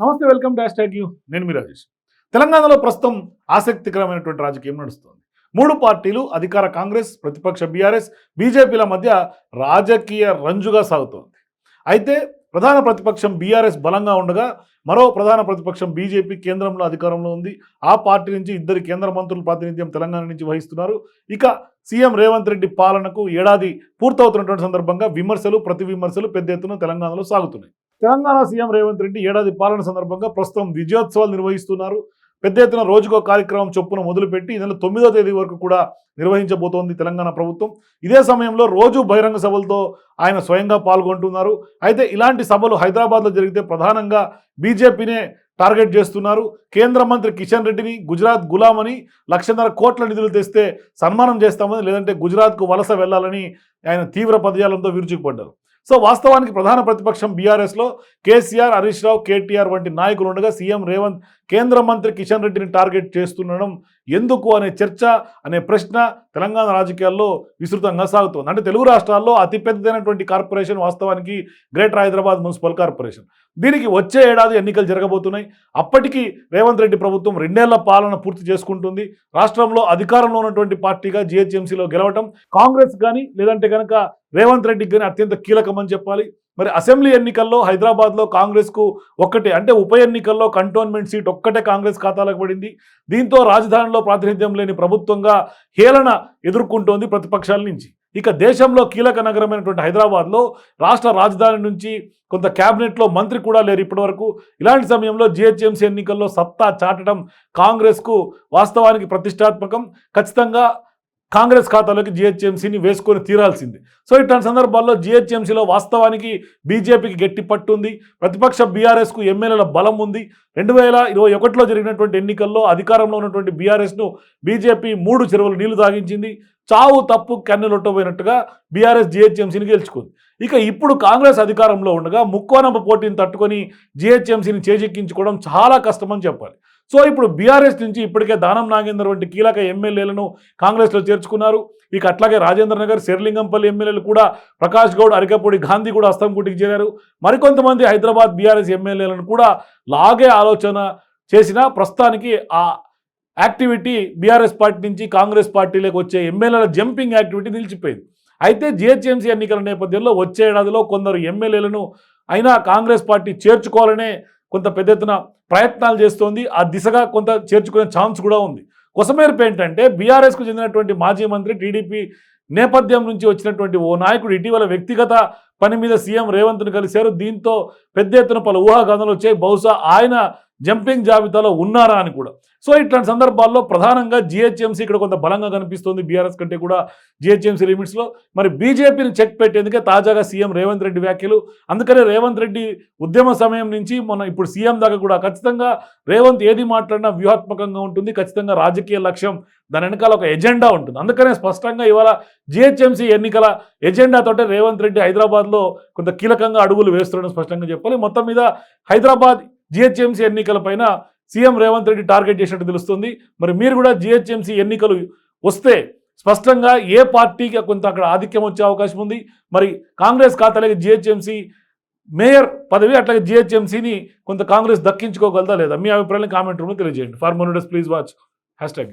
నమస్తే welcome dash hash tag U. నేను మీ రాజేష్. తెలంగాణలో ప్రస్తుతం ఆసక్తికరమైనటువంటి రాజకీయం నడుస్తోంది. మూడు పార్టీలు అధికార కాంగ్రెస్ ప్రతిపక్ష బీఆర్ఎస్ బీజేపీల మధ్య రాజకీయ రంజుగా సాగుతోంది. అయితే ప్రధాన ప్రతిపక్షం బీఆర్ఎస్ బలంగా ఉండగా మరో ప్రధాన ప్రతిపక్షం బీజేపీ కేంద్రంలో అధికారంలో ఉంది. ఆ పార్టీ నుంచి ఇద్దరు కేంద్ర మంత్రులు ప్రాతినిధ్యం తెలంగాణ నుంచి వహిస్తున్నారు. ఇక సీఎం రేవంత్ రెడ్డి పాలనకు ఏడాది పూర్తవుతున్నటువంటి సందర్భంగా విమర్శలు ప్రతి విమర్శలు పెద్ద ఎత్తున తెలంగాణలో సాగుతున్నాయి. తెలంగాణ సీఎం రేవంత్ రెడ్డి ఏడాది పాలన సందర్భంగా ప్రస్తుతం విజయోత్సవాలు నిర్వహిస్తున్నారు. పెద్ద ఎత్తున రోజుకో కార్యక్రమం చొప్పున మొదలుపెట్టి ఈ నెల తొమ్మిదో తేదీ వరకు కూడా నిర్వహించబోతోంది తెలంగాణ ప్రభుత్వం. ఇదే సమయంలో రోజు బహిరంగ సభలతో ఆయన స్వయంగా పాల్గొంటున్నారు. అయితే ఇలాంటి సభలు హైదరాబాద్లో జరిగితే ప్రధానంగా బీజేపీనే టార్గెట్ చేస్తున్నారు. కేంద్ర మంత్రి కిషన్ రెడ్డిని గుజరాత్ గులామని లక్షన్నర కోట్ల నిధులు తెస్తే సన్మానం చేస్తామని లేదంటే గుజరాత్కు వలస వెళ్ళాలని ఆయన తీవ్ర పదజాలంతో విరుచుకుపడ్డారు. సో వాస్తవానికి ప్రధాన ప్రతిపక్షం బీఆర్ఎస్లో కేసీఆర్ హరీష్ రావు కేటీఆర్ వంటి నాయకులు ఉండగా సీఎం రేవంత్ కేంద్ర మంత్రి కిషన్ రెడ్డిని టార్గెట్ చేస్తుండడం ఎందుకు అనే చర్చ అనే ప్రశ్న తెలంగాణ రాజకీయాల్లో విస్తృతంగా సాగుతోంది. అంటే తెలుగు రాష్ట్రాల్లో అతిపెద్దదైనటువంటి కార్పొరేషన్ వాస్తవానికి గ్రేటర్ హైదరాబాద్ మున్సిపల్ కార్పొరేషన్. దీనికి వచ్చే ఏడాది ఎన్నికలు జరగబోతున్నాయి. అప్పటికి రేవంత్ రెడ్డి ప్రభుత్వం రెండేళ్ళ పాలన పూర్తి చేసుకుంటుంది. రాష్ట్రంలో అధికారంలో ఉన్నటువంటి పార్టీగా జిహెచ్ఎంసీలో గెలవటం కాంగ్రెస్ కానీ లేదంటే కనుక రేవంత్ రెడ్డికి కానీ అత్యంత కీలకమని చెప్పాలి. మరి అసెంబ్లీ ఎన్నికల్లో హైదరాబాద్లో కాంగ్రెస్కు ఒక్కటే అంటే ఉప ఎన్నికల్లో కంటోన్మెంట్ సీట్ ఒక్కటే కాంగ్రెస్ ఖాతాలకు పడింది. దీంతో రాజధానిలో ప్రాతినిధ్యం లేని ప్రభుత్వంగా హేళన ఎదుర్కొంటోంది ప్రతిపక్షాల నుంచి. ఇక దేశంలో కీలక నగరమైనటువంటి హైదరాబాద్లో రాష్ట్ర రాజధాని నుంచి కొంత క్యాబినెట్లో మంత్రి కూడా లేరు ఇప్పటివరకు. ఇలాంటి సమయంలో జిహెచ్ఎంసీ ఎన్నికల్లో సత్తా చాటడం కాంగ్రెస్కు వాస్తవానికి ప్రతిష్టాత్మకం. ఖచ్చితంగా కాంగ్రెస్ ఖాతాలోకి జిహెచ్ఎంసీని వేసుకొని తీరాల్సింది. సో ఇట్లాంటి సందర్భాల్లో జిహెచ్ఎంసీలో వాస్తవానికి బీజేపీకి గట్టి పట్టుంది ప్రతిపక్ష బీఆర్ఎస్కు ఎమ్మెల్యేల బలం ఉంది. రెండు వేల ఇరవై ఒకటిలో జరిగినటువంటి ఎన్నికల్లో అధికారంలో ఉన్నటువంటి బీఆర్ఎస్ను బీజేపీ మూడు చెరువులు నీళ్ళు తాగించింది. చావు తప్పు కన్నెలొట్టబోయినట్టుగా బీఆర్ఎస్ జిహెచ్ఎంసీని గెలుచుకుంది. ఇక ఇప్పుడు కాంగ్రెస్ అధికారంలో ఉండగా ముక్కోనంప పోటీని తట్టుకొని జిహెచ్ఎంసీని చేజెక్కించుకోవడం చాలా కష్టమని చెప్పాలి. సో ఇప్పుడు బీఆర్ఎస్ నుంచి ఇప్పటికే దానం నాగేందర్ వంటి కీలక ఎమ్మెల్యేలను కాంగ్రెస్లో చేర్చుకున్నారు. ఇక అట్లాగే రాజేంద్ర నగర్ శెర్లింగంపల్లి ఎమ్మెల్యేలు కూడా ప్రకాష్ గౌడ్ అరికపూడి గాంధీ కూడా అస్తంకుటికి చేరారు. మరికొంతమంది హైదరాబాద్ బీఆర్ఎస్ ఎమ్మెల్యేలను కూడా లాగే ఆలోచన చేసిన ప్రస్తుతానికి ఆ యాక్టివిటీ బీఆర్ఎస్ పార్టీ నుంచి కాంగ్రెస్ పార్టీలోకి వచ్చే ఎమ్మెల్యేల జంపింగ్ యాక్టివిటీ నిలిచిపోయింది. అయితే జిహెచ్ఎంసీ ఎన్నికల నేపథ్యంలో వచ్చే ఏడాదిలో కొందరు ఎమ్మెల్యేలను అయినా కాంగ్రెస్ పార్టీ చేర్చుకోవాలనే కొంత పెద్ద ఎత్తున ప్రయత్నాలు చేస్తోంది. ఆ దిశగా కొంత చేర్చుకునే ఛాన్స్ కూడా ఉంది. కొసమేర్పు ఏంటంటే బీఆర్ఎస్కు చెందినటువంటి మాజీ మంత్రి టీడీపీ నేపథ్యం నుంచి వచ్చినటువంటి ఓ నాయకుడు ఇటీవల వ్యక్తిగత పని మీద సీఎం రేవంత్ను కలిశారు. దీంతో పెద్ద ఎత్తున పలు ఊహాగానాలు వచ్చాయి. బహుశా ఆయన జంపింగ్ జాబితాలో ఉన్నారా అని కూడా. సో ఇట్లాంటి సందర్భాల్లో ప్రధానంగా జిహెచ్ఎంసీ ఇక్కడ కొంత బలంగా కనిపిస్తుంది. బీఆర్ఎస్ కంటే కూడా జిహెచ్ఎంసీ లిమిట్స్లో. మరి బీజేపీని చెక్ పెట్టేందుకే తాజాగా సీఎం రేవంత్ రెడ్డి వ్యాఖ్యలు. అందుకనే రేవంత్ రెడ్డి ఉద్యమ సమయం నుంచి మొన్న ఇప్పుడు సీఎం దాకా కూడా ఖచ్చితంగా రేవంత్ ఏది మాట్లాడినా వ్యూహాత్మకంగా ఉంటుంది. ఖచ్చితంగా రాజకీయ లక్ష్యం దాని వెనకాల ఒక ఎజెండా ఉంటుంది. అందుకనే స్పష్టంగా ఇవాళ జిహెచ్ఎంసీ ఎన్నికల ఎజెండాతోటే రేవంత్ రెడ్డి హైదరాబాద్లో కొంత కీలకంగా అడుగులు వేస్తున్నాడని స్పష్టంగా చెప్పాలి. మొత్తం మీద హైదరాబాద్ జిహెచ్ఎంసీ ఎన్నికలపైన సీఎం రేవంత్ రెడ్డి టార్గెట్ చేసినట్టు తెలుస్తుంది. మరి మీరు కూడా జిహెచ్ఎంసీ ఎన్నికలు వస్తే స్పష్టంగా ఏ పార్టీకి కొంత అక్కడ ఆధిక్యం వచ్చే అవకాశం ఉంది. మరి కాంగ్రెస్ ఖాతాలకి జిహెచ్ఎంసీ మేయర్ పదవి అట్లాగే జిహెచ్ఎంసీని కొంత కాంగ్రెస్ దక్కించుకోగలదా లేదా? మీ అభిప్రాయాన్ని కామెంట్ రూమ్లో తెలియజేయండి. For monitors please watch hash tag